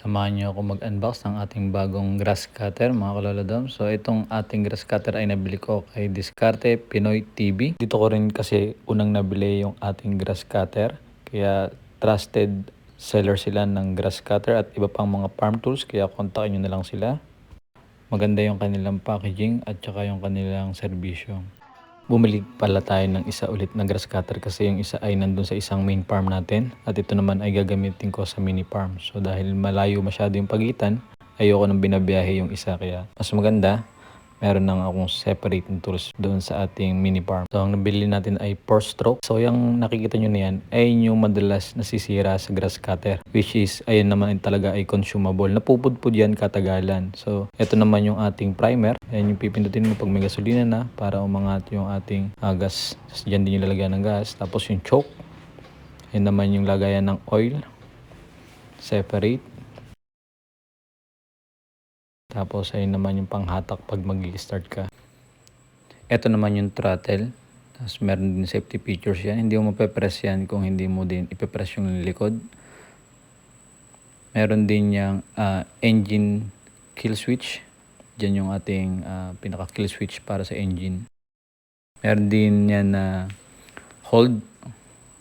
Samahan niyo ako mag-unbox ng ating bagong grass cutter mga kaloladom. So itong ating grass cutter ay nabili ko kay Discarte Pinoy TV. Dito ko rin kasi unang nabili yung ating grass cutter. Kaya trusted seller sila ng grass cutter at iba pang mga farm tools. Kaya kontakin nyo na lang sila. Maganda yung kanilang packaging at saka yung kanilang serbisyo. Bumili pala tayo ng isa ulit na grass cutter kasi yung isa ay nandun sa isang main farm natin at ito naman ay gagamitin ko sa mini farm. So dahil malayo masyado yung pagitan, ayoko nang binabiyahe yung isa kaya mas maganda meron nang akong separate na tools doon sa ating mini farm. So ang nabili natin ay 4 stroke. So yung nakikita nyo na yan ay yung madalas nasisira sa grass cutter which is ayun naman talaga ay consumable. Napupudpud yan katagalan. So ito naman yung ating primer. Ayan yung pipindutin mo pag may gasolina na para umangat yung ating uh, gas. Tapos dyan din yung lalagyan ng gas. Tapos yung choke. Yan naman yung lagayan ng oil. Separate. Tapos ayun naman yung panghatak pag mag start ka. Ito naman yung throttle. Tapos meron din safety features yan. Hindi mo mape-press yan kung hindi mo din ipe-press yung likod. Meron din yung uh, engine kill switch. Diyan yung ating uh, pinaka kill switch para sa engine. Meron din yan na uh, hold.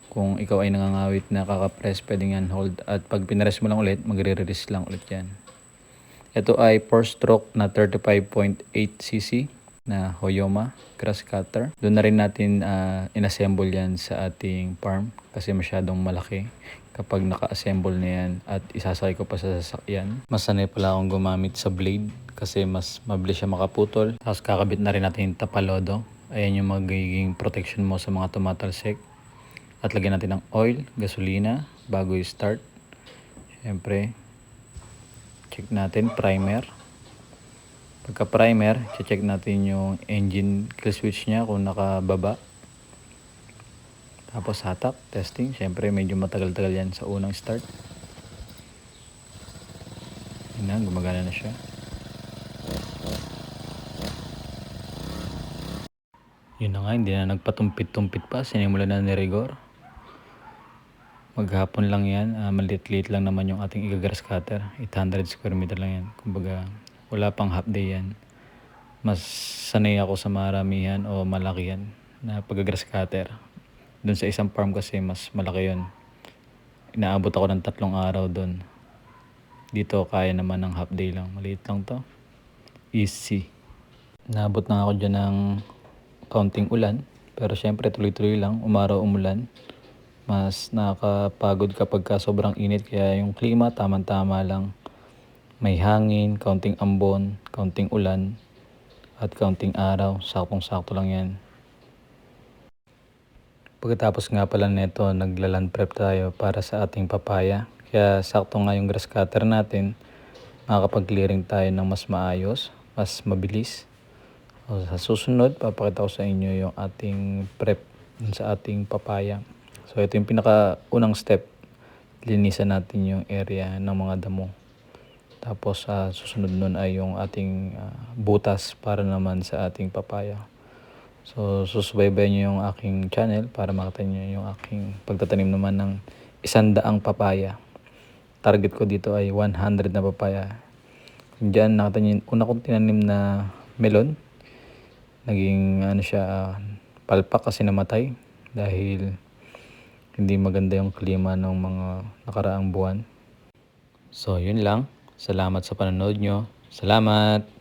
Kung ikaw ay nangangawit na kakapress, pwedeng yan hold. At pag pinress mo lang ulit, magre-release lang ulit yan. Ito ay 4-stroke na 35.8cc na Hoyoma grass cutter. Doon na rin natin uh, inassemble yan sa ating farm kasi masyadong malaki kapag naka-assemble na yan at isasakay ko pa sa sasakyan. Mas sanay pala akong gumamit sa blade kasi mas mabilis siya makaputol. Tapos kakabit na rin natin yung tapalodo. Ayan yung magiging protection mo sa mga tumatalsik. At lagyan natin ng oil, gasolina bago i-start. Siyempre, check natin primer. Pagka primer check natin yung engine kill switch nya kung nakababa. Tapos hatak testing. Syempre medyo matagal-tagal yan sa unang start. Yun na gumagana na siya. Yun na nga hindi na nagpatumpit-tumpit pa. Sinimula na ni Rigor Maghapon lang yan. Uh, Malit-lit lang naman yung ating igagrass cutter. 800 square meter lang yan. Kumbaga, wala pang half day yan. Mas sanay ako sa maramihan o malaki yan na pagagrass cutter. Doon sa isang farm kasi mas malaki yon Inaabot ako ng tatlong araw doon. Dito kaya naman ng half day lang. Maliit lang to. Easy. Naabot na ako dyan ng counting ulan. Pero syempre tuloy-tuloy lang. Umaraw umulan mas nakakapagod kapag ka sobrang init kaya yung klima tamang-tama lang. May hangin, kaunting ambon, kaunting ulan, at kaunting araw. Saktong-sakto lang yan. Pagkatapos nga pala nito, naglaland prep tayo para sa ating papaya. Kaya sakto nga yung grass cutter natin, makakapag-clearing tayo ng mas maayos, mas mabilis. O, sa susunod, papakita ko sa inyo yung ating prep sa ating papaya. So ito yung pinaka-unang step. Linisan natin yung area ng mga damo. Tapos uh, susunod nun ay yung ating uh, butas para naman sa ating papaya. So susubaybayan nyo yung aking channel para makita nyo yung aking pagtatanim naman ng isandaang papaya. Target ko dito ay 100 na papaya. Diyan nakita nyo una kong tinanim na melon. Naging ano siya, uh, palpak kasi namatay dahil hindi maganda yung klima ng mga nakaraang buwan. So, yun lang. Salamat sa panonood nyo. Salamat!